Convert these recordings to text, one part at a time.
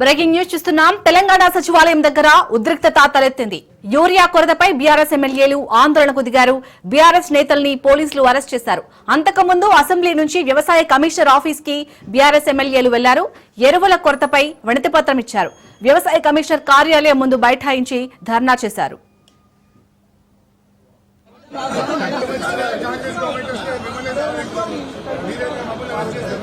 Breaking news చూస్తున్నాం. తెలంగాణ సచివాలయం దగ్గర ఉద్రిక్తత తలెత్తింది. యూరియా కొరతపై బీఆర్ఎస్ ఎమ్మెల్యేలు ఆందోళనకు దిగారు. బీఆర్ఎస్ నేతల్ని పోలీసులు అరెస్ట్ చేశారు. అంతకుముందు అసెంబ్లీ నుంచి వ్యవసాయ కమిషనర్ ఆఫీస్కి బీఆర్ఎస్ ఎమ్మెల్యేలు వెళ్ళారు. ఎరువుల కొరతపై వినతిపత్రం ఇచ్చారు. వ్యవసాయ కమిషనర్ కార్యాలయం ముందు బైఠాయించి ధర్నా చేశారు. ఏమి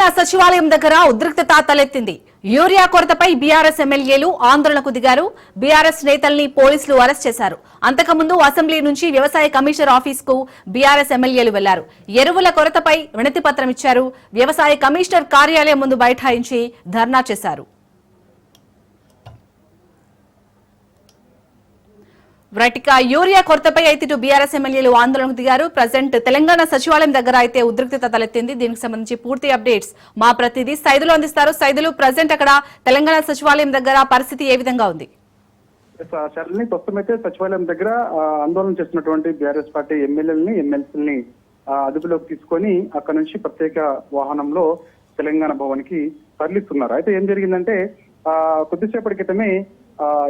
తెలంగాణ సచివాలయం దగ్గర ఉద్రిక్తత తలెత్తింది. యూరియా కొరతపై బీఆర్ఎస్ ఎమ్మెల్యేలు ఆందోళనకు దిగారు. బీఆర్ఎస్ నేతల్ని పోలీసులు అరెస్ట్ చేశారు. అంతకుముందు అసెంబ్లీ నుంచి వ్యవసాయ కమిషనర్ ఆఫీస్కు బీఆర్ఎస్ ఎమ్మెల్యేలు వెళ్ళారు. ఎరువుల కొరతపై వినతి పత్రం ఇచ్చారు. వ్యవసాయ కమిషనర్ కార్యాలయం ముందు బైఠాయించి ధర్నా చేశారు. వ్రటిక యూరియా కొరతపై అయితే ఇటు బీఆర్ఎస్ ఎమ్మెల్యేలు ఆందోళనకు దిగారు. ప్రజెంట్ తెలంగాణ సచివాలయం దగ్గర అయితే ఉద్రిక్తత తలెత్తింది. దీనికి సంబంధించి పూర్తి అప్డేట్స్ మా ప్రతినిధి సైదులు అందిస్తారు. సైదులు ప్రజెంట్ అక్కడ తెలంగాణ సచివాలయం దగ్గర పరిస్థితి ఏ విధంగా ఉంది? సరళని ప్రస్తుతం అయితే సచివాలయం దగ్గర ఆందోళన చేస్తున్నటువంటి బీఆర్ఎస్ పార్టీ ఎమ్మెల్యేలని ఎమ్మెల్సీలని అదుపులోకి తీసుకొని అక్కడ నుంచి ప్రత్యేక వాహనంలో తెలంగాణ భవన్కి తరలిస్తున్నారు. అయితే ఏం జరిగిందంటే ఆ కొద్దిసేపటి క్రితమే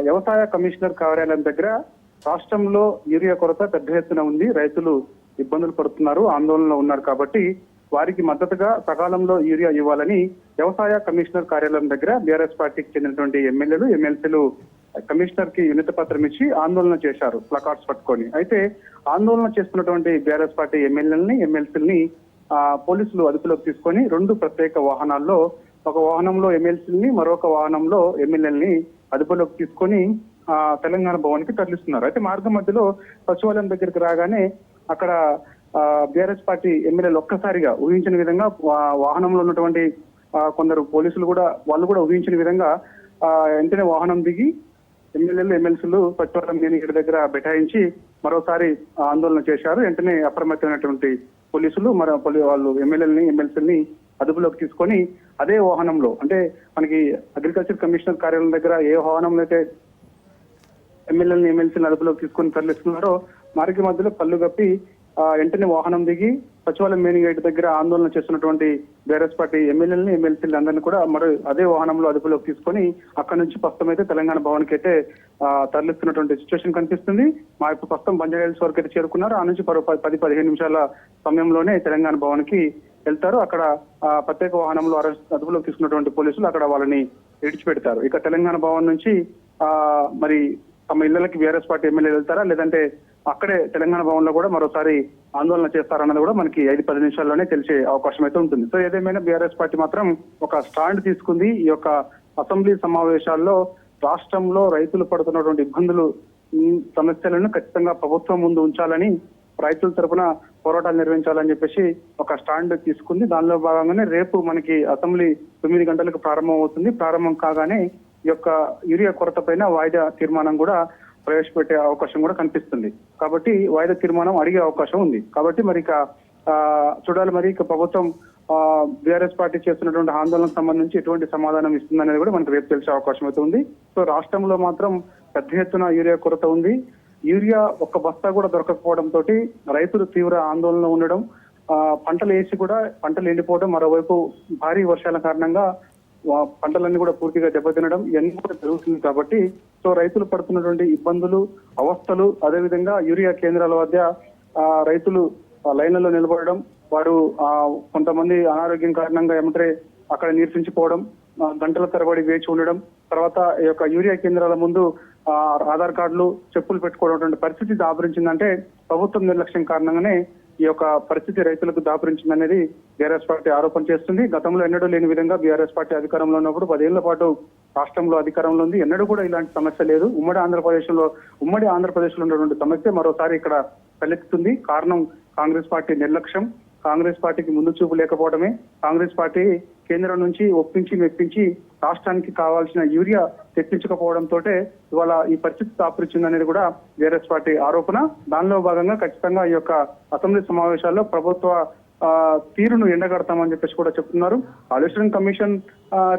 వ్యవసాయ కమిషనర్ కార్యాలయం దగ్గర రాష్ట్రంలో యూరియా కొరత పెద్ద ఎత్తున ఉంది. రైతులు ఇబ్బందులు పడుతున్నారు ఆందోళనలో ఉన్నారు కాబట్టి వారికి మద్దతుగా సకాలంలో యూరియా ఇవ్వాలని వ్యవసాయ కమిషనర్ కార్యాలయం దగ్గర బీఆర్ఎస్ పార్టీకి చెందినటువంటి ఎమ్మెల్యేలు ఎమ్మెల్సీలు కమిషనర్కి వినతి పత్రం ఇచ్చి ఆందోళన చేశారు ప్లకార్డ్స్ పట్టుకొని. అయితే ఆందోళన చేస్తున్నటువంటి బీఆర్ఎస్ పార్టీ ఎమ్మెల్యేలని ఎమ్మెల్సీలని పోలీసులు అదుపులోకి తీసుకొని రెండు ప్రత్యేక వాహనాల్లో ఒక వాహనంలో ఎమ్మెల్సీలని మరొక వాహనంలో ఎమ్మెల్యేలని అదుపులోకి తీసుకొని తెలంగాణ భవన్కి తరలిస్తున్నారు. అయితే మార్గం మధ్యలో సచివాలయం దగ్గరికి రాగానే అక్కడ బీఆర్ఎస్ పార్టీ ఎమ్మెల్యేలు ఒక్కసారిగా ఊహించిన విధంగా వాహనంలో ఉన్నటువంటి కొందరు పోలీసులు కూడా వాళ్ళు కూడా ఊహించిన విధంగా ఆ, వెంటనే వాహనం దిగి ఎమ్మెల్యేలు ఎమ్మెల్సీలు సచివాలయం మేనేజర్ దగ్గర బైఠాయించి మరోసారి ఆందోళన చేశారు. వెంటనే అప్రమత్తమైనటువంటి పోలీసులు మరి వాళ్ళు ఎమ్మెల్యేలని ఎమ్మెల్సీని అదుపులోకి తీసుకొని అదే వాహనంలో అంటే మనకి అగ్రికల్చర్ కమిషనర్ కార్యాలయం దగ్గర ఏ వాహనంలో అయితే ఎమ్మెల్యేలను ఎమ్మెల్సీని అదుపులోకి తీసుకొని తరలిస్తున్నారో మార్గ మధ్యలో పళ్ళు కప్పి ఆ, వెంటనే వాహనం దిగి సచివాలయం మెయిన్ గేట్ దగ్గర ఆందోళన చేస్తున్నటువంటి బీఆర్ఎస్ పార్టీ ఎమ్మెల్యేలని ఎమ్మెల్సీలు అందరినీ కూడా మరో అదే వాహనంలో అదుపులోకి తీసుకొని అక్కడ నుంచి ప్రస్తుతం అయితే తెలంగాణ భవన్కి అయితే తరలిస్తున్నటువంటి సిచ్యువేషన్ కనిపిస్తుంది. మా ఇప్పుడు ప్రస్తుతం బంజారాహిల్స్ వరకు అయితే చేరుకున్నారు. ఆ నుంచి పది పది పదిహేను నిమిషాల సమయంలోనే తెలంగాణ భవన్కి వెళ్తారు. అక్కడ ప్రత్యేక వాహనంలో అరెస్ట్ అదుపులోకి తీసుకున్నటువంటి పోలీసులు అక్కడ వాళ్ళని విడిచిపెడతారు. ఇక తెలంగాణ భవన్ నుంచి మరి తమ ఇళ్ళకి బీఆర్ఎస్ పార్టీ ఎమ్మెల్యేలు వెళ్తారా? లేదంటే అక్కడే తెలంగాణ భవన్లో కూడా మరోసారి ఆందోళన చేస్తారన్నది కూడా మనకి ఐదు పది నిమిషాల్లోనే తెలిసే అవకాశం అయితే ఉంటుంది. సో ఏదేమైనా బీఆర్ఎస్ పార్టీ మాత్రం ఒక స్టాండ్ తీసుకుంది. ఈ యొక్క అసెంబ్లీ సమావేశాల్లో రాష్ట్రంలో రైతులు పడుతున్నటువంటి ఇబ్బందులు సమస్యలను ఖచ్చితంగా ప్రభుత్వం ముందు ఉంచాలని రైతుల తరపున పోరాటాలు నిర్వహించాలని చెప్పేసి ఒక స్టాండ్ తీసుకుంది. దానిలో భాగంగానే రేపు మనకి అసెంబ్లీ తొమ్మిది గంటలకు ప్రారంభం అవుతుంది ప్రారంభం కాగానే యొక్క యూరియా కొరత పైన వాయిదా తీర్మానం కూడా ప్రవేశపెట్టే అవకాశం కూడా కనిపిస్తుంది. కాబట్టి వాయిదా తీర్మానం అడిగే అవకాశం ఉంది. కాబట్టి మరి ఇక చూడాలి మరి ఇక ప్రభుత్వం బీఆర్ఎస్ పార్టీ చేస్తున్నటువంటి ఆందోళనకు సంబంధించి ఎటువంటి సమాధానం ఇస్తుందనేది కూడా మనకు రేపు తెలిసే అవకాశం అయితే ఉంది. సో రాష్ట్రంలో మాత్రం పెద్ద ఎత్తున యూరియా కొరత ఉంది. యూరియా ఒక్క బస్తా కూడా దొరకకపోవడం తోటి రైతులు తీవ్ర ఆందోళన ఉండడం పంటలు వేసి కూడా పంటలు ఎండిపోవడం మరోవైపు భారీ వర్షాల కారణంగా పంటలన్నీ కూడా పూర్తిగా దెబ్బతినడం ఇవన్నీ కూడా జరుగుతుంది కాబట్టి సో రైతులు పడుతున్నటువంటి ఇబ్బందులు అవస్థలు అదేవిధంగా యూరియా కేంద్రాల మధ్య రైతులు లైన్లలో నిలబడడం వారు ఆ, కొంతమంది అనారోగ్యం కారణంగా ఏమంటే అక్కడ నీరసించిపోవడం గంటల తరబడి వేచి ఉండడం తర్వాత ఈ యొక్క యూరియా కేంద్రాల ముందు ఆధార్ కార్డులు చెప్పులు పెట్టుకోవడం పరిస్థితి దాపరించిందంటే ప్రభుత్వం నిర్లక్ష్యం కారణంగానే ఈ యొక్క పరిస్థితి రైతులకు దాపురించిందనేది బీఆర్ఎస్ పార్టీ ఆరోపణ చేస్తుంది. గతంలో ఎన్నడూ లేని విధంగా బీఆర్ఎస్ పార్టీ అధికారంలో ఉన్నప్పుడు పదేళ్ళ పాటు రాష్ట్రంలో అధికారంలో ఉంది. ఎన్నడూ కూడా ఇలాంటి సమస్య లేదు. ఉమ్మడి ఆంధ్రప్రదేశ్లో ఉమ్మడి ఆంధ్రప్రదేశ్లో ఉన్నటువంటి సమస్య మరోసారి ఇక్కడ తలెత్తుతుంది. కారణం కాంగ్రెస్ పార్టీ నిర్లక్ష్యం. కాంగ్రెస్ పార్టీకి ముందు చూపు లేకపోవడమే. కాంగ్రెస్ పార్టీ కేంద్రం నుంచి ఒప్పించి మెప్పించి రాష్ట్రానికి కావాల్సిన యూరియా తెప్పించకపోవడంతో ఇవాళ ఈ పరిస్థితి దాపురిచ్చిందనేది కూడా బీఆర్ఎస్ పార్టీ ఆరోపణ. దానిలో భాగంగా ఖచ్చితంగా ఈ యొక్క అసెంబ్లీ సమావేశాల్లో ప్రభుత్వ తీరును ఎండగడతామని చెప్పేసి కూడా చెప్తున్నారు. కాళేశ్వరం కమిషన్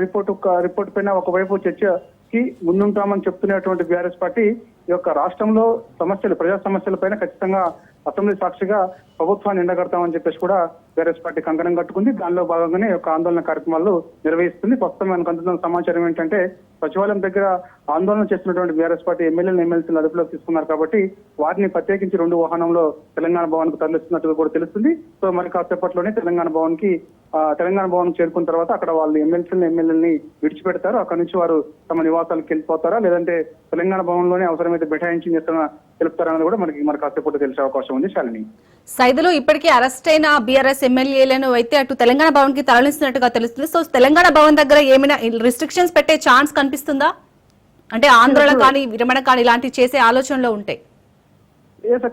రిపోర్ట్ రిపోర్ట్ పైన ఒకవైపు చర్చకి ముందుంటామని చెప్తున్నటువంటి బీఆర్ఎస్ పార్టీ ఈ యొక్క రాష్ట్రంలో సమస్యలు ప్రజా సమస్యల పైన ఖచ్చితంగా అసెంబ్లీ సాక్షిగా ప్రభుత్వాన్ని ఎండగడతామని చెప్పేసి కూడా బీఆర్ఎస్ పార్టీ కంకణం కట్టుకుంది. దానిలో భాగంగానే ఒక ఆందోళన కార్యక్రమాలు నిర్వహిస్తుంది. ప్రస్తుతం మనకు అందుతున్న సమాచారం ఏంటంటే సచివాలయం దగ్గర ఆందోళన చేస్తున్నటువంటి బీఆర్ఎస్ పార్టీ ఎమ్మెల్యేలు ఎమ్మెల్సీలు అదుపులోకి తీసుకున్నారు కాబట్టి వారిని ప్రత్యేకించి రెండు వాహనంలో తెలంగాణ భవన్కు తరలిస్తున్నట్టుగా కూడా తెలుస్తుంది. సో మరి కాసేపట్లోనే తెలంగాణ భవన్కి ఆ, తెలంగాణ భవన్ చేరుకున్న తర్వాత అక్కడ వాళ్ళు ఎమ్మెల్సీలను ఎమ్మెల్యేలని విడిచిపెడతారు. అక్కడ నుంచి వారు తమ నివాసాలకు వెళ్ళిపోతారా? లేదంటే తెలంగాణ భవన్లోనే అవసరమైతే బెటాయించి చేస్తున్న తెలుపుతారన్నది కూడా మనకి మరి కాసేపట్లో తెలిసే అవకాశం ఉంది శాలిని. సైదులు ఇప్పటికే అరెస్ట్ అయిన బీఆర్ఎస్ ఎమ్మెల్యేలను అయితే అటు తెలంగాణ భవన్కి తరలిస్తున్నట్టుగా తెలుస్తుంది. సో తెలంగాణ భవన్ దగ్గర ఏమైనా రిస్ట్రిక్షన్స్ పెట్టే ఛాన్స్ కనిపిస్తుందా? అంటే ఆందోళన కానీ విరమణ కానీ ఇలాంటివి చేసే ఆలోచనలో ఉంటాయి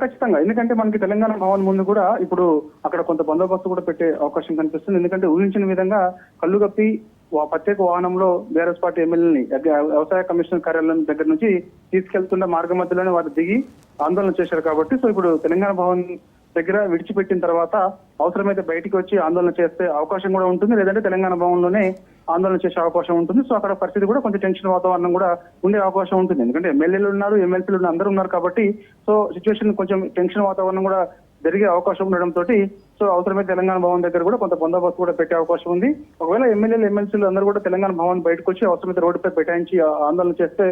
ఖచ్చితంగా. ఎందుకంటే మనకి తెలంగాణ భవన్ ముందు కూడా ఇప్పుడు అక్కడ కొంత బందోబస్తు కూడా పెట్టే అవకాశం కనిపిస్తుంది. ఎందుకంటే ఊహించిన విధంగా కళ్ళు కప్పి ప్రత్యేక వాహనంలో బీఆర్ఎస్ పార్టీ ఎమ్మెల్యేని వ్యవసాయ కమిషనర్ కార్యాలయం దగ్గర నుంచి తీసుకెళ్తున్న మార్గ మధ్యలోనే వారు దిగి ఆందోళన చేశారు కాబట్టి సో ఇప్పుడు తెలంగాణ భవన్ దగ్గర విడిచిపెట్టిన తర్వాత అవసరమైతే బయటికి వచ్చి ఆందోళన చేస్తే అవకాశం కూడా ఉంటుంది లేదంటే తెలంగాణ భవన్లోనే ఆందోళన చేసే అవకాశం ఉంటుంది. సో అక్కడ పరిస్థితి కూడా కొంచెం టెన్షన్ వాతావరణం కూడా ఉండే అవకాశం ఉంటుంది. ఎందుకంటే ఎమ్మెల్యేలు ఉన్నారు ఎమ్మెల్సీలు ఉన్నారు అందరూ ఉన్నారు కాబట్టి సో సిచ్యువేషన్ కొంచెం టెన్షన్ వాతావరణం కూడా జరిగే అవకాశం ఉండడంతో సో అవసరమే తెలంగాణ భవన్ దగ్గర కూడా కొంత బందోబస్తు కూడా పెట్టే అవకాశం ఉంది. ఒకవేళ ఎమ్మెల్యేలు ఎమ్మెల్సీలు అందరూ కూడా తెలంగాణ భవన్ బయటకు వచ్చి అవసరమైతే రోడ్డుపై బైఠాయించి ఆందోళన చేస్తే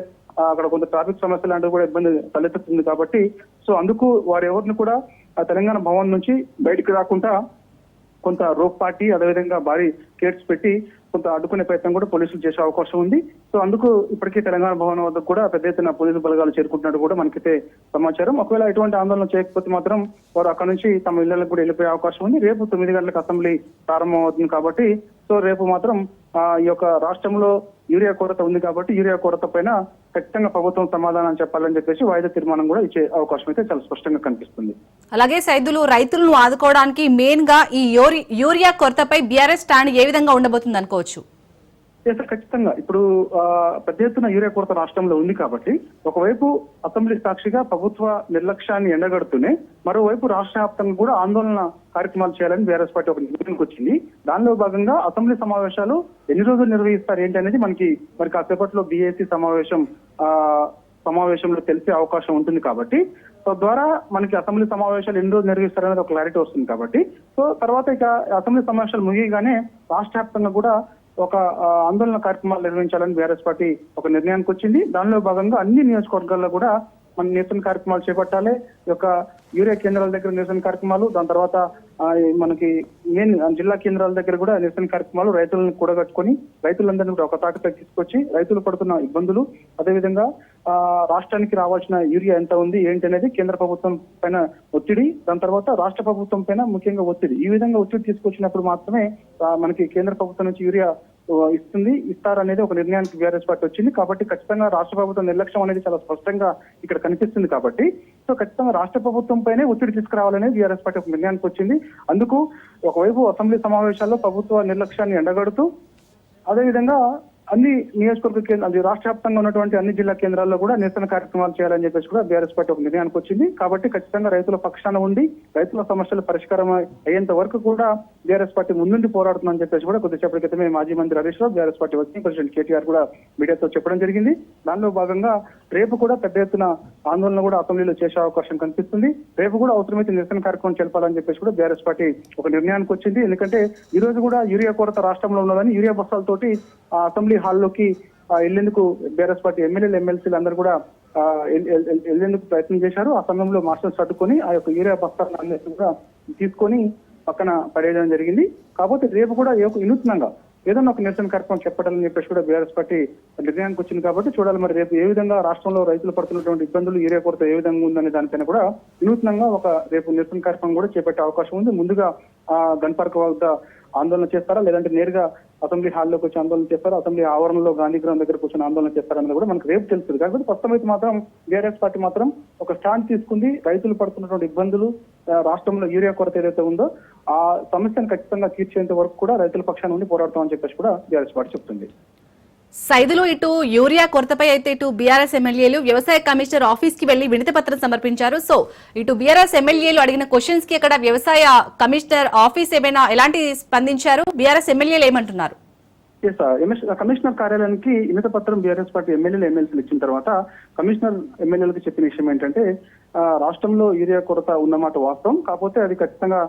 అక్కడ కొంత ట్రాఫిక్ సమస్య లాంటివి కూడా ఇబ్బంది తలెత్తుతుంది కాబట్టి సో అందుకు వారు ఎవరిని కూడా ఆ తెలంగాణ భవన్ నుంచి బయటికి రాకుండా కొంత రోప్ పార్టీ అదేవిధంగా భారీ కేట్స్ పెట్టి కొంత అడ్డుకునే ప్రయత్నం కూడా పోలీసులు చేసే అవకాశం ఉంది. సో అందుకు ఇప్పటికే తెలంగాణ భవన్ వద్ద కూడా పెద్ద ఎత్తున పోలీసు బలగాలు చేరుకుంటున్నట్టు కూడా మనకైతే సమాచారం. ఒకవేళ ఎటువంటి ఆందోళన చేయకపోతే మాత్రం వారు అక్కడ నుంచి తమ ఇళ్ళకు కూడా వెళ్ళిపోయే అవకాశం ఉంది. రేపు తొమ్మిది గంటలకు అసెంబ్లీ ప్రారంభం అవుతుంది కాబట్టి సో రేపు మాత్రం ఆ, ఈ యొక్క రాష్ట్రంలో యూరియా కొరత ఉంది కాబట్టి యూరియా కొరత పైన ఖచ్చితంగా ప్రభుత్వం సమాధానం చెప్పాలని చెప్పేసి వాయిదా తీర్మానం కూడా ఇచ్చే అవకాశం అయితే చాలా స్పష్టంగా కనిపిస్తుంది. అలాగే సైదులు రైతులను ఆదుకోవడానికి మెయిన్గా ఈ యూరి- యూరియా కొరతపై బీఆర్ఎస్ స్టాండ్ ఏ విధంగా ఉండబోతుంది అనుకోవచ్చు ఎస్ ఖచ్చితంగా. ఇప్పుడు ఆ, పెద్ద ఎత్తున యూరియా కొరత రాష్ట్రంలో ఉంది కాబట్టి ఒకవైపు అసెంబ్లీ సాక్షిగా ప్రభుత్వ నిర్లక్ష్యాన్ని ఎండగడుతూనే మరోవైపు రాష్ట్ర వ్యాప్తంగా కూడా ఆందోళన కార్యక్రమాలు చేయాలని బీఆర్ఎస్ పార్టీ ఒక నిర్ణయానికి వచ్చింది. దానిలో భాగంగా అసెంబ్లీ సమావేశాలు ఎన్ని రోజులు నిర్వహిస్తారు ఏంటి అనేది మనకి మరి కాసేపట్లో బీఏసీ సమావేశం ఆ సమావేశంలో తెలిసే అవకాశం ఉంటుంది కాబట్టి తద్వారా ద్వారా మనకి అసెంబ్లీ సమావేశాలు ఎన్ని రోజులు నిర్వహిస్తారనేది ఒక క్లారిటీ వస్తుంది కాబట్టి సో తర్వాత ఇక అసెంబ్లీ సమావేశాలు ముగియగానే రాష్ట్ర వ్యాప్తంగా కూడా ఒక ఆ, ఆందోళన కార్యక్రమాలు నిర్వహించాలని బీఆర్ఎస్ పార్టీ ఒక నిర్ణయానికి వచ్చింది. దానిలో భాగంగా అన్ని నియోజకవర్గాల్లో కూడా మనం నిరసన కార్యక్రమాలు చేపట్టాలి. ఈ యొక్క యూరియా కేంద్రాల దగ్గర నిరసన కార్యక్రమాలు దాని తర్వాత మనకి మెయిన్ జిల్లా కేంద్రాల దగ్గర కూడా నిరసన కార్యక్రమాలు రైతులను కూడగట్టుకొని రైతులందరినీ కూడా ఒక తాటిపై తీసుకొచ్చి రైతులు పడుతున్న ఇబ్బందులు అదేవిధంగా ఆ, రాష్ట్రానికి రావాల్సిన యూరియా ఎంత ఉంది ఏంటి అనేది కేంద్ర ప్రభుత్వం పైన ఒత్తిడి దాని తర్వాత రాష్ట్ర ప్రభుత్వం పైన ముఖ్యంగా ఒత్తిడి. ఈ విధంగా ఒత్తిడి తీసుకొచ్చినప్పుడు మాత్రమే మనకి కేంద్ర ప్రభుత్వం నుంచి యూరియా ఇస్తుంది. ఇస్తారనేది ఒక నిర్ణయానికి బీఆర్ఎస్ పార్టీ వచ్చింది. కాబట్టి ఖచ్చితంగా రాష్ట్ర ప్రభుత్వం నిర్లక్ష్యం అనేది చాలా స్పష్టంగా ఇక్కడ కనిపిస్తుంది కాబట్టి. సో ఖచ్చితంగా రాష్ట్ర ప్రభుత్వం పైనే ఒత్తిడి తీసుకురావాలనేది బీఆర్ఎస్ పార్టీ ఒక నిర్ణయానికి వచ్చింది. అందుకు ఒకవైపు అసెంబ్లీ సమావేశాల్లో ప్రభుత్వ నిర్లక్ష్యాన్ని ఎండగడుతూ అదేవిధంగా అన్ని నియోజకవర్గ కేంద్రాలు అది రాష్ట్ర వ్యాప్తంగా ఉన్నటువంటి అన్ని జిల్లా కేంద్రాల్లో కూడా నిరసన కార్యక్రమాలు చేయాలని చెప్పేసి కూడా బీఆర్ఎస్ పార్టీ ఒక నిర్ణయానికి వచ్చింది. కాబట్టి ఖచ్చితంగా రైతుల పక్షాన ఉండి రైతుల సమస్యలు పరిష్కారం అయ్యేంత వరకు కూడా బీఆర్ఎస్ పార్టీ ముందుండి పోరాడుతుందని చెప్పేసి కూడా కొద్దిసేపటి క్రితమే మాజీ మంత్రి Harish Rao BRS party working president KTR కూడా మీడియాతో చెప్పడం జరిగింది. దానిలో భాగంగా రేపు కూడా పెద్ద ఎత్తున ఆందోళన కూడా అసెంబ్లీలో చేసే అవకాశం కనిపిస్తుంది. రేపు కూడా అవసరమైతే నిరసన కార్యక్రమం చేపాలని చెప్పేసి కూడా బీఆర్ఎస్ పార్టీ ఒక నిర్ణయానికి వచ్చింది. ఎందుకంటే ఈ రోజు కూడా యూరియా కొరత రాష్ట్రంలో ఉన్నదని యూరియా బస్సాలతోటి అసెంబ్లీ హాల్లోకి ఆ, వెళ్ళేందుకు బీఆర్ఎస్ పార్టీ ఎమ్మెల్యేలు ఎమ్మెల్సీలు అందరూ కూడా వెళ్ళేందుకు ప్రయత్నం చేశారు. ఆ సమయంలో మాస్టర్స్ తట్టుకొని ఆ యొక్క యూరియా బస్తాలను అన్నిటిని కూడా తీసుకొని పక్కన పడేయడం జరిగింది. కాకపోతే రేపు కూడా ఏ- వినూత్నంగా ఏదన్నా ఒక నిరసన కార్యక్రమం చెప్పాలని చెప్పేసి కూడా బీఆర్ఎస్ పార్టీ నిర్ణయానికి వచ్చింది కాబట్టి చూడాలి మరి రేపు ఏ విధంగా రాష్ట్రంలో రైతులు పడుతున్నటువంటి ఇబ్బందులు ఏరియా కొరత ఏ విధంగా ఉందనే దానిపైన కూడా వినూత్నంగా ఒక రేపు నిరసన కార్యక్రమం కూడా చేపట్టే అవకాశం ఉంది. ముందుగా ఆ గన్ పార్క్ వద్ద ఆందోళన చేస్తారా? లేదంటే నేరుగా అసెంబ్లీ హాల్లోకి వచ్చి ఆందోళన చేస్తారా? అసెంబ్లీ ఆవరణలో గాంధీ గ్రౌండ్ దగ్గర కూర్చొని ఆందోళన చేస్తారన్నది కూడా మనకు రేపు తెలుస్తుంది. కాబట్టి ప్రస్తుతం అయితే మాత్రం బీఆర్ఎస్ పార్టీ మాత్రం ఒక స్టాండ్ తీసుకుంది. రైతులు పడుతున్నటువంటి ఇబ్బందులు రాష్ట్రంలో యూరియా కొరత ఏదైతే ఉందో ఆ సమస్యను ఖచ్చితంగా తీర్చేంత వరకు కూడా రైతుల పక్షాన ఉండి పోరాడతామని చెప్పేసి కూడా బీఆర్ఎస్ పార్టీ చెప్తుంది. సైదులు ఇటు యూరియా కొరతపై అయితే ఇటు బీఆర్ఎస్ ఎమ్మెల్యేలు వ్యవసాయ కమిషనర్ ఆఫీస్కి వెళ్ళి వినతి పత్రం సమర్పించారు. సో ఇటు బీఆర్ఎస్ ఎమ్మెల్యేలు అడిగిన క్వశ్చన్స్కి అక్కడ వ్యవసాయ కమిషనర్ ఆఫీస్ ఏమైనా ఎలాంటి స్పందించారు? బీఆర్ఎస్ ఎమ్మెల్యేలు ఏమంటున్నారు? కమిషనర్ కార్యాలయానికి వినత పత్రం బీఆర్ఎస్ పార్టీ ఎమ్మెల్యేలు ఎమ్మెల్సీలు ఇచ్చిన తర్వాత కమిషనర్ ఎమ్మెల్యేలకు చెప్పిన విషయం ఏంటంటే ఆ, రాష్ట్రంలో యూరియా కొరత ఉన్నమాట వాస్తవం. కాకపోతే అది ఖచ్చితంగా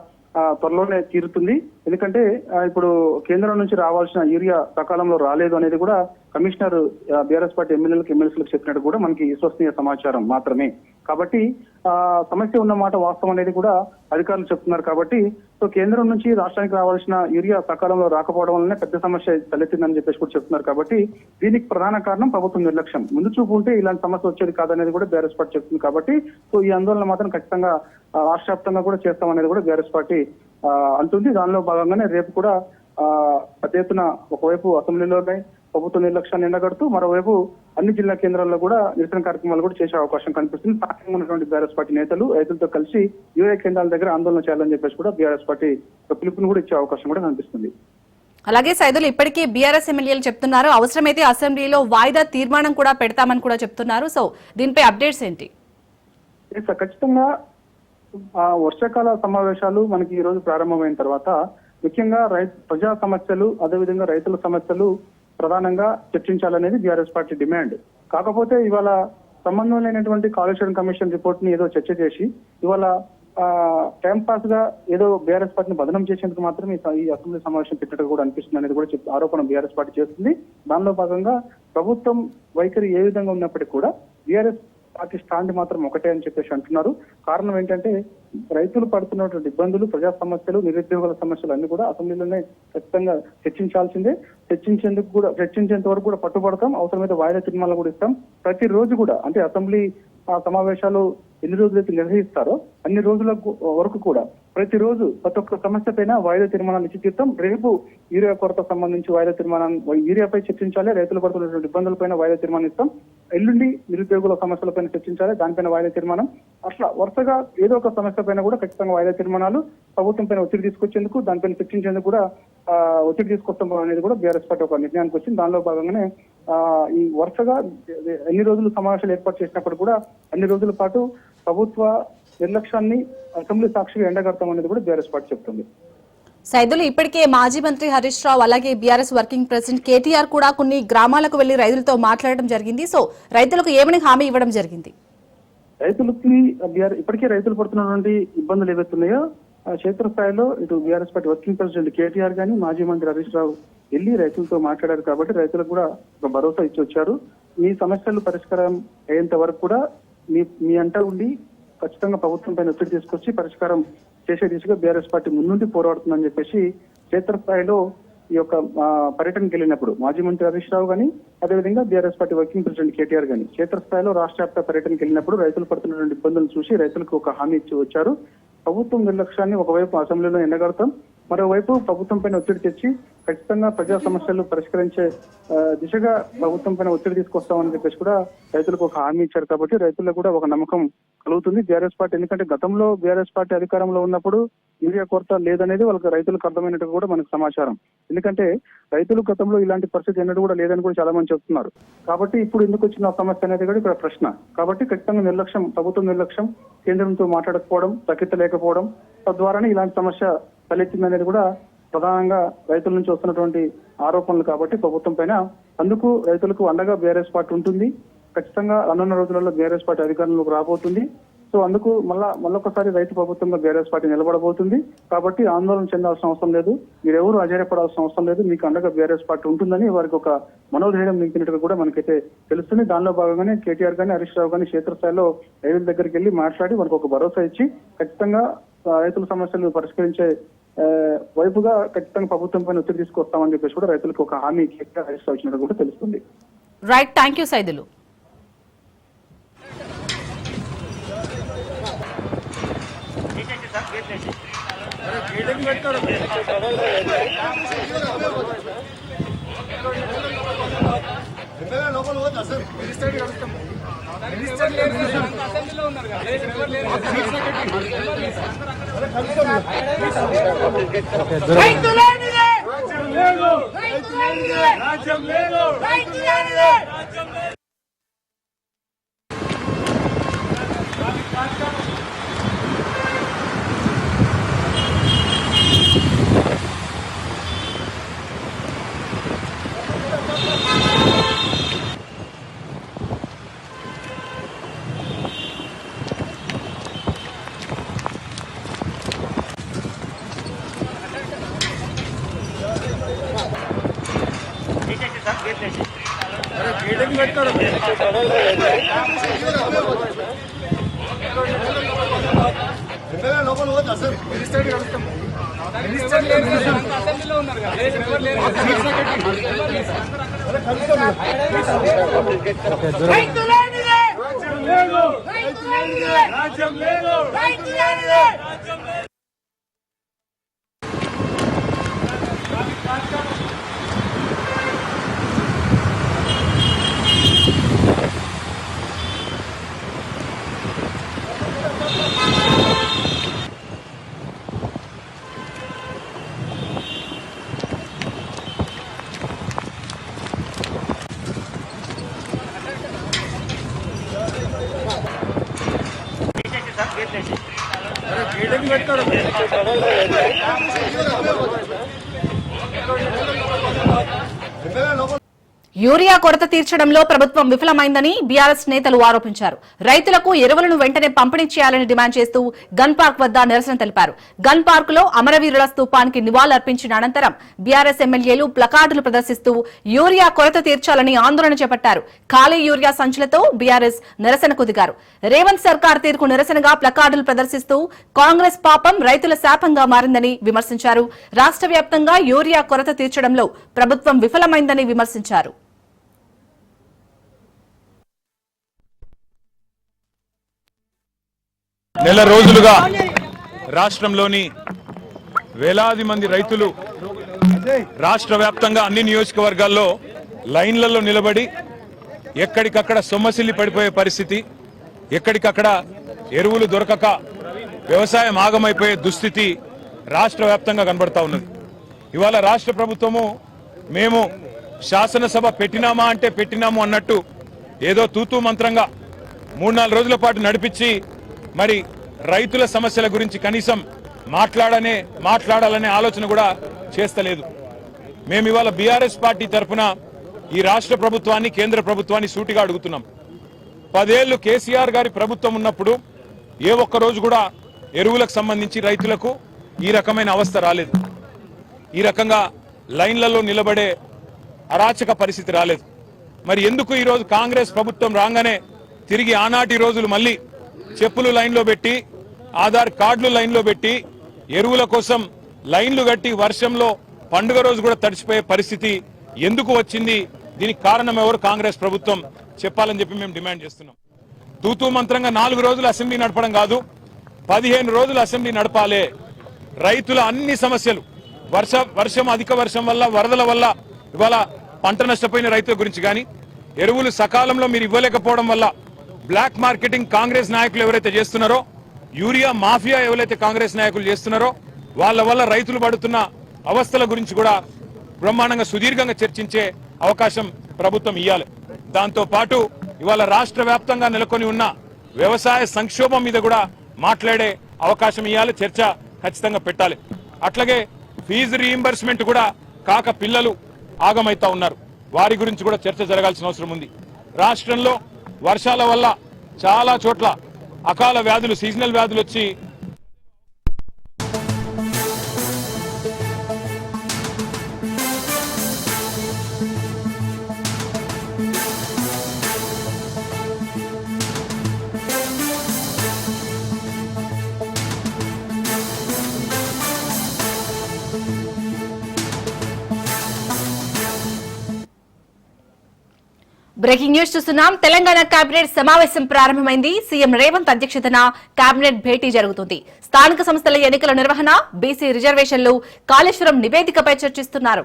త్వరలోనే తీరుతుంది. ఎందుకంటే ఆ, ఇప్పుడు కేంద్రం నుంచి రావాల్సిన యూరియా సకాలంలో రాలేదు అనేది కూడా కమిషనర్ బీఆర్ఎస్ పార్టీ ఎమ్మెల్యేలకు ఎమ్మెల్సీలకు చెప్పినట్టు కూడా మనకి విశ్వసనీయ సమాచారం మాత్రమే. కాబట్టి ఆ సమస్య ఉన్నమాట వాస్తవం అనేది కూడా అధికారులు చెప్తున్నారు కాబట్టి సో కేంద్రం నుంచి రాష్ట్రానికి రావాల్సిన యూరియా సకాలంలో రాకపోవడం వల్లనే పెద్ద సమస్య తలెత్తిందని చెప్పేసి కూడా చెప్తున్నారు కాబట్టి దీనికి ప్రధాన కారణం ప్రభుత్వం నిర్లక్ష్యం. ముందు చూపు ఉంటే ఇలాంటి సమస్య వచ్చేది కాదనేది కూడా బీఆర్ఎస్ పార్టీ చెప్తుంది కాబట్టి సో ఈ ఆందోళన మాత్రం ఖచ్చితంగా రాష్ట్ర వ్యాప్తంగా కూడా చేస్తామనేది కూడా బీఆర్ఎస్ పార్టీ అంటుంది. దానిలో భాగంగానే రేపు కూడా పెద్ద ఎత్తున ఒకవైపు అసెంబ్లీలోనే ప్రభుత్వ నిర్లక్ష్యాన్ని ఎండగడుతూ మరోవైపు అన్ని జిల్లా కేంద్రాల్లో కూడా నిరసన కార్యక్రమాలు కూడా చేసే అవకాశం కనిపిస్తుంది. స్థానికంగా ఉన్నటువంటి బీఆర్ఎస్ పార్టీ నేతలు రైతులతో కలిసి యూఏ కేంద్రాల దగ్గర ఆందోళన చేయాలని చెప్పేసి కూడా బీఆర్ఎస్ పార్టీ పిలుపుని కూడా ఇచ్చే అవకాశం కూడా కనిపిస్తుంది. అలాగే సైదులు ఇప్పటికే బీఆర్ఎస్ ఎమ్మెల్యేలు చెప్తున్నారు. అవసరమైతే అసెంబ్లీలో వాయిదా తీర్మానం కూడా పెడతామని కూడా చెప్తున్నారు. సో దీనిపై అప్డేట్స్ ఏంటి? ఖచ్చితంగా ఆ వర్షాకాల సమావేశాలు మనకి ఈ రోజు ప్రారంభమైన తర్వాత ముఖ్యంగా రైతు ప్రజా సమస్యలు అదేవిధంగా రైతుల సమస్యలు ప్రధానంగా చర్చించాలనేది బీఆర్ఎస్ పార్టీ డిమాండ్. కాకపోతే ఇవాళ సంబంధం లేనటువంటి కాళేశ్వరం కమిషన్ రిపోర్ట్ని ఏదో చర్చ చేసి ఇవాళ ఆ, టైం పాస్గా ఏదో బీఆర్ఎస్ పార్టీని బదనం చేసేందుకు మాత్రం ఈ అసెంబ్లీ సమావేశం పెట్టడం కూడా అనిపిస్తుంది అనేది కూడా ఆరోపణ బీఆర్ఎస్ పార్టీ చేస్తుంది. దానిలో భాగంగా ప్రభుత్వం వైఖరి ఏ విధంగా ఉన్నప్పటికీ కూడా బీఆర్ఎస్ పార్టీ స్టాండ్ మాత్రం ఒకటే అని చెప్పేసి అంటున్నారు. కారణం ఏంటంటే రైతులు పడుతున్నటువంటి ఇబ్బందులు ప్రజా సమస్యలు నిరుద్యోగుల సమస్యలు అన్ని కూడా అసెంబ్లీలోనే ఖచ్చితంగా చర్చించాల్సిందే. చర్చించేందుకు కూడా చర్చించేంత వరకు కూడా పట్టుబడతాం. అవసరమైతే వాయిదా తీర్మానాలు కూడా ఇస్తాం. ప్రతిరోజు కూడా అంటే అసెంబ్లీ ఆ, సమావేశాలు ఎన్ని రోజులైతే నిర్వహిస్తారో అన్ని రోజుల వరకు కూడా ప్రతిరోజు ప్రతి ఒక్క సమస్య పైన వాయిదా తీర్మానాలు ఇచ్చి రేపు యూరియా కొరత సంబంధించి వాయిదా తీర్మానం యూరియాపై చర్చించాలి రైతులు పడుతున్నటువంటి ఇబ్బందులపైన వాయిదా తీర్మానం ఇస్తాం. ఎల్లుండి నిరుద్యోగుల సమస్యలపైన చర్చించాలి దానిపైన వాయిదా తీర్మానం. అట్లా వరుసగా ఏదో ఒక సమస్య పైన కూడా ఖచ్చితంగా వాయిదా తీర్మానాలు ప్రభుత్వం పైన ఒత్తిడి తీసుకొచ్చేందుకు దానిపైన చర్చించేందుకు కూడా ఒత్తిడి తీసుకొస్తాం అనేది కూడా బీఆర్ఎస్ పార్టీ ఒక నిర్ణయానికి వచ్చింది. దానిలో భాగంగానే ఈ వరుసగా ఎన్ని రోజులు సమావేశాలు ఏర్పాటు చేసినప్పుడు కూడా అన్ని రోజుల పాటు ప్రభుత్వ నిర్లక్ష్యాన్ని అసెంబ్లీ సాక్షిగా ఎండగడతాం అనేది కూడా బీఆర్ఎస్ పార్టీ చెప్తుంది. సైదులు ఇప్పటికే మాజీ మంత్రి హరీష్ రావు అలాగే బీఆర్ఎస్ వర్కింగ్ ప్రెసిడెంట్ కేటీఆర్ కూడా కొన్ని గ్రామాలకు వెళ్ళి రైతులతో మాట్లాడడం జరిగింది. సో రైతులకు ఏమని హామీ ఇవ్వడం జరిగింది? రైతులకి ఇప్పటికే రైతులు పడుతున్నటువంటి ఇబ్బందులు ఏవైతున్నాయో క్షేత్రస్థాయిలో ఇటు BRS party working president KTR గాని మాజీ మంత్రి హరీష్ రావు వెళ్ళి రైతులతో మాట్లాడారు కాబట్టి రైతులకు కూడా ఒక భరోసా ఇచ్చి వచ్చారు. మీ సమస్యలు పరిష్కారం అయ్యేంత వరకు కూడా మీ మీ అంట ఉండి ఖచ్చితంగా ప్రభుత్వం పైన ఒత్తిడి తీసుకొచ్చి పరిష్కారం చేసే దిశగా బీఆర్ఎస్ పార్టీ ముందుండి పోరాడుతుందని చెప్పేసి క్షేత్రస్థాయిలో ఈ యొక్క పర్యటనకి వెళ్ళినప్పుడు మాజీ మంత్రి హరీష్ రావు గాని అదేవిధంగా BRS party working president KTR గాని క్షేత్రస్థాయిలో రాష్ట్ర వ్యాప్త పర్యటనకి వెళ్ళినప్పుడు రైతులు పడుతున్నటువంటి ఇబ్బందులు చూసి రైతులకు ఒక హామీ ఇచ్చి వచ్చారు. ప్రభుత్వం నిర్లక్ష్యాన్ని ఒకవైపు అసెంబ్లీలో ఎండగడతాం మరోవైపు ప్రభుత్వం పైన ఒత్తిడి తెచ్చి ఖచ్చితంగా ప్రజా సమస్యలు పరిష్కరించే దిశగా ప్రభుత్వం పైన ఒత్తిడి తీసుకొస్తామని చెప్పేసి కూడా రైతులకు ఒక హామీ ఇచ్చారు కాబట్టి రైతులకు కూడా ఒక నమ్మకం కలుగుతుంది. బీఆర్ఎస్ పార్టీ ఎందుకంటే గతంలో బీఆర్ఎస్ పార్టీ అధికారంలో ఉన్నప్పుడు యూరియా కొరత లేదనేది వాళ్ళకి రైతులకు అర్థమైనట్టు కూడా మనకు సమాచారం. ఎందుకంటే రైతులు గతంలో ఇలాంటి పరిస్థితి ఎన్నడూ కూడా లేదని కూడా చాలా మంది చెప్తున్నారు. కాబట్టి ఇప్పుడు ఎందుకు వచ్చిన సమస్య అనేది కూడా ఇక్కడ ప్రశ్న. కాబట్టి ఖచ్చితంగా నిర్లక్ష్యం ప్రభుత్వం నిర్లక్ష్యం కేంద్రంతో మాట్లాడకపోవడం సఖ్యత లేకపోవడం తద్వారానే ఇలాంటి సమస్య తలెత్తిందనేది కూడా ప్రధానంగా రైతుల నుంచి వస్తున్నటువంటి ఆరోపణలు కాబట్టి ప్రభుత్వం పైన అందుకు రైతులకు అండగా బీఆర్ఎస్ పార్టీ ఉంటుంది. ఖచ్చితంగా రానున్న రోజులలో బీఆర్ఎస్ పార్టీ అధికారంలోకి రాబోతుంది. సో అందుకు మళ్ళా మళ్ళొకసారి రైతు ప్రభుత్వంలో బీఆర్ఎస్ పార్టీ నిలబడబోతుంది. కాబట్టి ఆందోళన చెందాల్సిన అవసరం లేదు. మీరెవరు ఆశ్చర్యపడాల్సిన అవసరం లేదు. మీకు అండగా బీఆర్ఎస్ పార్టీ ఉంటుందని వారికి ఒక మనోధైర్యం నింపినట్టుగా కూడా మనకైతే తెలుస్తుంది. దానిలో భాగంగానే కేటీఆర్ గానీ హరీష్ రావు గానీ క్షేత్రస్థాయిలో రైతుల దగ్గరికి వెళ్ళి మాట్లాడి వారికి ఒక భరోసా ఇచ్చి ఖచ్చితంగా రైతుల సమస్యలు పరిష్కరించే వైపుగా ఖచ్చితంగా ప్రభుత్వం పైన ఒత్తిడి తీసుకొస్తామని చెప్పేసి కూడా రైతులకు ఒక హామీ హరీష్ రావు ఇచ్చినట్టు కూడా తెలుస్తుంది. Right thank you Saidulu. లోపల పోతా సార్ రాజ్యం లేదు రైతు లేనిదే రైతు లేనిదే రాజ్యం లేదు రైతు లేనిదే యూరియా కొరత తీర్చడంలో ప్రభుత్వం విఫలమైందని బీఆర్ఎస్ నేతలు ఆరోపించారు. రైతులకు ఎరువులను వెంటనే పంపిణీ చేయాలని డిమాండ్ చేస్తూ గన్ పార్క్ వద్ద నిరసన తెలిపారు. గన్ పార్క్లో అమరవీరుల స్థూపానికి నివాళులర్పించిన అనంతరం బీఆర్ఎస్ ఎమ్మెల్యేలు ప్లకార్డులు ప్రదర్శిస్తూ యూరియా కొరత తీర్చాలని ఆందోళన చేపట్టారు. ఖాళీ యూరియా సంచులతో బీఆర్ఎస్ నిరసనకు దిగారు రేవంత్ సర్కార్ తీరుకు నిరసనగా ప్లకార్డులు ప్రదర్శిస్తూ కాంగ్రెస్ పాపం రైతుల శాపంగా మారిందని విమర్శించారు. రాష్ట్ర వ్యాప్తంగా యూరియా కొరత తీర్చడంలో ప్రభుత్వం విఫలమైందని విమర్శించారు. నెల రోజులుగా రాష్ట్రంలోని వేలాది మంది రైతులు రాష్ట్ర వ్యాప్తంగా అన్ని నియోజకవర్గాల్లో లైన్లలో నిలబడి ఎక్కడికక్కడ సొమ్మసిల్లి పడిపోయే పరిస్థితి ఎక్కడికక్కడ ఎరువులు దొరకక వ్యవసాయం ఆగమైపోయే దుస్థితి రాష్ట్ర వ్యాప్తంగా కనబడతా ఉన్నది. ఇవాళ రాష్ట్ర ప్రభుత్వము మేము శాసనసభ పెట్టినామా అంటే పెట్టినాము అన్నట్టు ఏదో తూతూ మంత్రంగా మూడు నాలుగు రోజుల పాటు నడిపించి మరి రైతుల సమస్యల గురించి కనీసం మాట్లాడనే మాట్లాడాలనే ఆలోచన కూడా చేస్తలేదు. మేము ఇవాళ బీఆర్ఎస్ పార్టీ తరఫున ఈ రాష్ట్ర ప్రభుత్వాన్ని కేంద్ర ప్రభుత్వాన్ని సూటిగా అడుగుతున్నాం. పదేళ్ళు కేసీఆర్ గారి ప్రభుత్వం ఉన్నప్పుడు ఏ ఒక్క రోజు కూడా ఎరువులకు సంబంధించి రైతులకు ఈ రకమైన అవస్థ రాలేదు. ఈ రకంగా లైన్లలో నిలబడే అరాచక పరిస్థితి రాలేదు. మరి ఎందుకు ఈరోజు కాంగ్రెస్ ప్రభుత్వం రాగానే తిరిగి ఆనాటి రోజులు మళ్ళీ చెప్పులు లైన్లో పెట్టి ఆధార్ కార్డులు లైన్లో పెట్టి ఎరువుల కోసం లైన్లు కట్టి వర్షంలో పండుగ రోజు కూడా తడిచిపోయే పరిస్థితి ఎందుకు వచ్చింది? దీనికి కారణం ఎవరు? కాంగ్రెస్ ప్రభుత్వం చెప్పాలని చెప్పి మేము డిమాండ్ చేస్తున్నాం. తూతూ మంత్రంగా నాలుగు రోజులు అసెంబ్లీ నడపడం కాదు పదిహేను రోజులు అసెంబ్లీ నడపాలే. రైతుల అన్ని సమస్యలు వర్ష వర్షం అధిక వర్షం వల్ల వరదల వల్ల ఇవాళ పంట నష్టపోయిన రైతుల గురించి కానీ ఎరువులు సకాలంలో మీరు ఇవ్వలేకపోవడం వల్ల బ్లాక్ మార్కెటింగ్ కాంగ్రెస్ నాయకులు ఎవరైతే చేస్తున్నారో యూరియా మాఫియా ఎవరైతే కాంగ్రెస్ నాయకులు చేస్తున్నారో వాళ్ళ వల్ల రైతులు పడుతున్న అవస్థల గురించి కూడా బ్రహ్మాండంగా సుదీర్ఘంగా చర్చించే అవకాశం ప్రభుత్వం ఇవ్వాలి దాంతో పాటు ఇవాళ రాష్ట్ర వ్యాప్తంగా నెలకొని ఉన్న వ్యవసాయ సంక్షోభం మీద కూడా మాట్లాడే అవకాశం ఇవ్వాలి చర్చ ఖచ్చితంగా పెట్టాలి. అట్లాగే ఫీజు రీయింబర్స్మెంట్ కూడా కాక పిల్లలు ఆగమైతా ఉన్నారు. వారి గురించి కూడా చర్చ జరగాల్సిన అవసరం ఉంది. రాష్ట్రంలో వర్షాల వల్ల చాలా చోట్ల అకాల వ్యాధులు సీజనల్ వ్యాధులు వచ్చి బ్రేకింగ్ న్యూస్ చూస్తున్నాం. తెలంగాణ కేబినెట్ సమావేశం ప్రారంభమైంది. సీఎం రేవంత్ అధ్యక్షతన కేబినెట్ భేటీ జరుగుతుంది. స్థానిక సంస్థల ఎన్నికల నిర్వహణ బీసీ రిజర్వేషన్లు కాళేశ్వరం నివేదికపై చర్చిస్తున్నారు.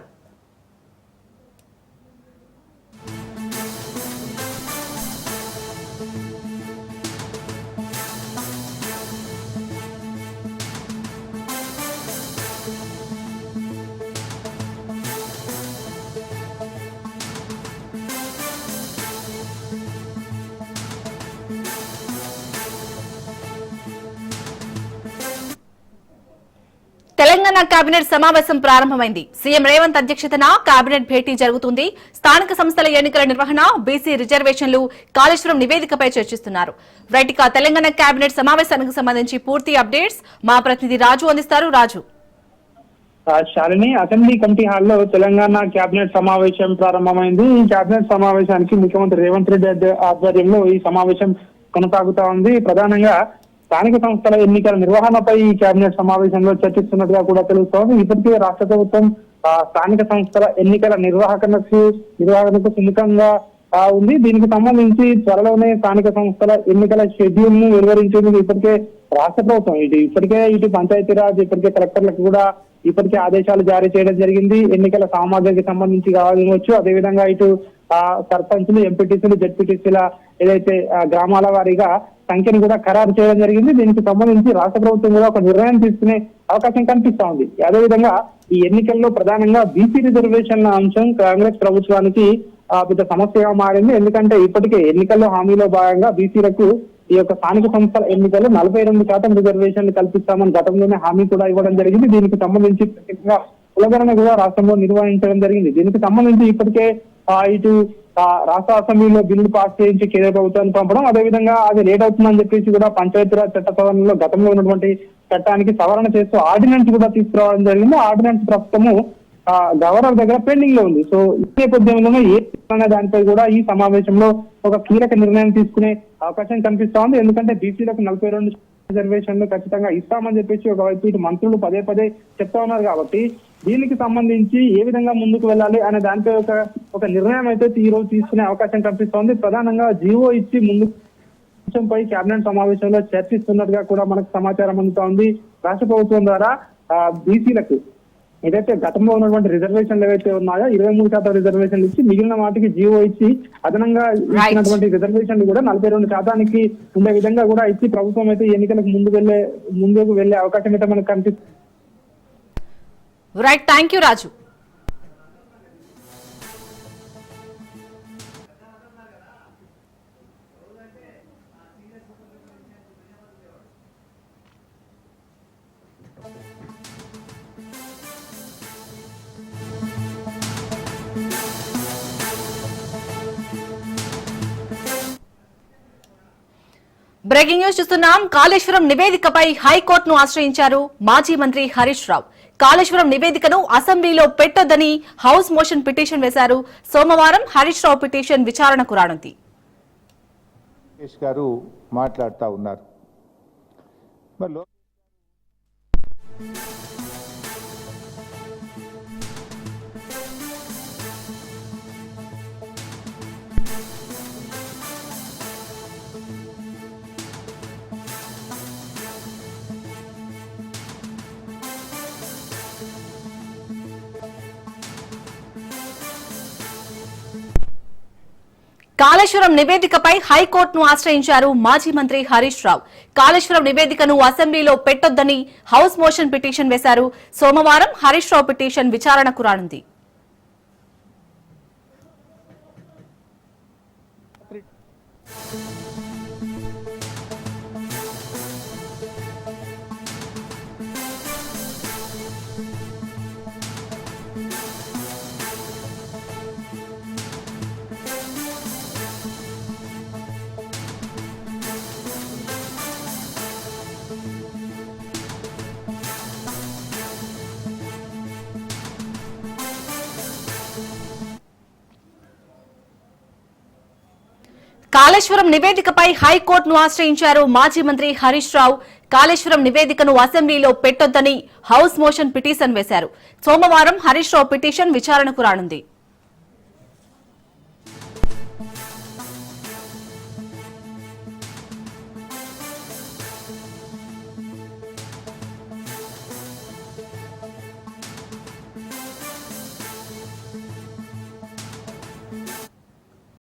తెలంగాణ కేబినెట్ సమావేశం ప్రారంభమైంది. సీఎం రేవంత్ అధ్యక్షతన కేబినెట్ భేటీ జరుగుతుంది. స్థానిక సంస్థల ఎన్నికల నిర్వహణ బీసీ రిజర్వేషన్లు కాళేశ్వరం నివేదికపై చర్చిస్తున్నారు. రైట్ తెలంగాణ కేబినెట్ సమావేశానికి సంబంధించి పూర్తి అప్డేట్స్ మా ప్రతినిధి రాజు అందిస్తారు. రాజు. ఆ, శాలిని అసెంబ్లీ కమిటీ హాల్లో తెలంగాణ కేబినెట్ సమావేశం ప్రారంభమైంది. ఈ కేబినెట్ సమావేశానికి ముఖ్యమంత్రి రేవంత్ రెడ్డి ఆధ్వర్యంలో ఈ సమావేశం కొనసాగుతా ఉంది. ప్రధానంగా స్థానిక సంస్థల ఎన్నికల నిర్వహణపై ఈ కేబినెట్ సమావేశంలో చర్చిస్తున్నట్టుగా కూడా తెలుస్తోంది. ఇప్పటికే రాష్ట్ర ప్రభుత్వం ఆ, స్థానిక సంస్థల ఎన్నికల నిర్వాహకనకు నిర్వహణకు సుముఖంగా ఉంది. దీనికి సంబంధించి త్వరలోనే స్థానిక సంస్థల ఎన్నికల షెడ్యూల్ను వెలువరించేందుకు ఇప్పటికే రాష్ట్ర ప్రభుత్వం ఇటు ఇప్పటికే ఇటు పంచాయతీరాజ్ ఇప్పటికే కలెక్టర్లకు కూడా ఇప్పటికే ఆదేశాలు జారీ చేయడం జరిగింది. ఎన్నికల సామాగ్రికి సంబంధించి కావచ్చు అదేవిధంగా ఇటు ఆ సర్పంచ్లు ఎంపీటీసీలు జడ్పీటీసీల ఏదైతే గ్రామాల వారీగా సంఖ్యను కూడా ఖరారు చేయడం జరిగింది. దీనికి సంబంధించి రాష్ట్ర ప్రభుత్వం కూడా ఒక నిర్ణయం తీసుకునే అవకాశం కనిపిస్తా ఉంది. అదేవిధంగా ఈ ఎన్నికల్లో ప్రధానంగా బీసీ రిజర్వేషన్ల అంశం కాంగ్రెస్ ప్రభుత్వానికి పెద్ద సమస్యగా మారింది. ఎందుకంటే ఇప్పటికే ఎన్నికల్లో హామీలో భాగంగా బీసీలకు ఈ యొక్క స్థానిక సంస్థల ఎన్నికల్లో నలభై రెండు శాతం రిజర్వేషన్లు కల్పిస్తామని గతంలోనే హామీ కూడా ఇవ్వడం జరిగింది. దీనికి సంబంధించి ప్రత్యేకంగా కులగణన కూడా రాష్ట్రంలో నిర్వహించడం జరిగింది. దీనికి సంబంధించి ఇప్పటికే ఇటు రాష్ట్ర అసెంబ్లీలో బిల్లు పాస్ చేయించి కేంద్ర ప్రభుత్వాన్ని పంపడం అదేవిధంగా అది లేట్ అవుతుందని చెప్పేసి కూడా పంచాయతీరాజ్ చట్ట సవరణలో గతంలో ఉన్నటువంటి చట్టానికి సవరణ చేస్తూ ఆర్డినెన్స్ కూడా తీసుకురావడం జరిగింది. ఆర్డినెన్స్ ప్రస్తుతము గవర్నర్ దగ్గర పెండింగ్లో ఉంది. సో ఈ నేపథ్యంలోనే ఏ అనే దానిపై కూడా ఈ సమావేశంలో ఒక కీలక నిర్ణయం తీసుకునే అవకాశం కనిపిస్తా ఉంది. ఎందుకంటే బీసీలకు నలభై రెండు రిజర్వేషన్లు ఖచ్చితంగా ఇస్తామని చెప్పేసి ఒకవైపు ఇటు మంత్రులు పదే పదే చెప్తా ఉన్నారు కాబట్టి దీనికి సంబంధించి ఏ విధంగా ముందుకు వెళ్ళాలి అనే దానిపై ఒక ఒక నిర్ణయం అయితే ఈ రోజు తీసుకునే అవకాశం కనిపిస్తోంది. ప్రధానంగా జీవో ఇచ్చి ముందు అంశంపై కేబినెట్ సమావేశంలో చర్చిస్తున్నట్టుగా కూడా మనకు సమాచారం అందుతోంది రాష్ట్ర ప్రభుత్వం ద్వారా బీసీలకు ఏదైతే గతంలో ఉన్నటువంటి రిజర్వేషన్లు ఏవైతే ఉన్నాయో ఇరవై మూడు శాతం రిజర్వేషన్లు ఇచ్చి మిగిలిన వాటికి జీవో ఇచ్చి అదనంగా ఇచ్చినటువంటి రిజర్వేషన్లు కూడా నలభై రెండు శాతానికి ఉండే విధంగా కూడా ఇచ్చి ప్రభుత్వం అయితే ఎన్నికలకు ముందు వెళ్ళే ముందుకు వెళ్ళే అవకాశం అయితే మనకు కనిపిస్తుంది. Right thank you Raju breaking news చూస్తున్నాం. కాళేశ్వరం నివేదికపై హైకోర్టును ఆశ్రయించారు మాజీ మంత్రి హరీష్ రావు. కాళేశ్వరం నివేదికను అసెంబ్లీలో పెట్టొద్దని హౌస్ మోషన్ పిటిషన్ వేశారు. సోమవారం హరీష్ రావు పిటిషన్ విచారణకు రానుంది. గారు మాట్లాడుతూ ఉన్నారు. కాళేశ్వరం నివేదికపై హైకోర్టును ఆశ్రయించారు మాజీ మంత్రి హరీష్ రావు. కాళేశ్వరం నివేదికను అసెంబ్లీలో పెట్టొద్దని హౌస్ మోషన్ పిటిషన్ వేశారు. సోమవారం హరీష్ రావు పిటిషన్ విచారణకు రానుంది. కాళేశ్వరం నివేదికపై హైకోర్టును ఆశ్రయించారు మాజీ మంత్రి హరీష్ రావు. కాళేశ్వరం నివేదికను అసెంబ్లీలో పెట్టొద్దని హౌస్ మోషన్ పిటిషన్ వేశారు. సోమవారం హరీష్ రావు పిటిషన్ విచారణకు రానుంది.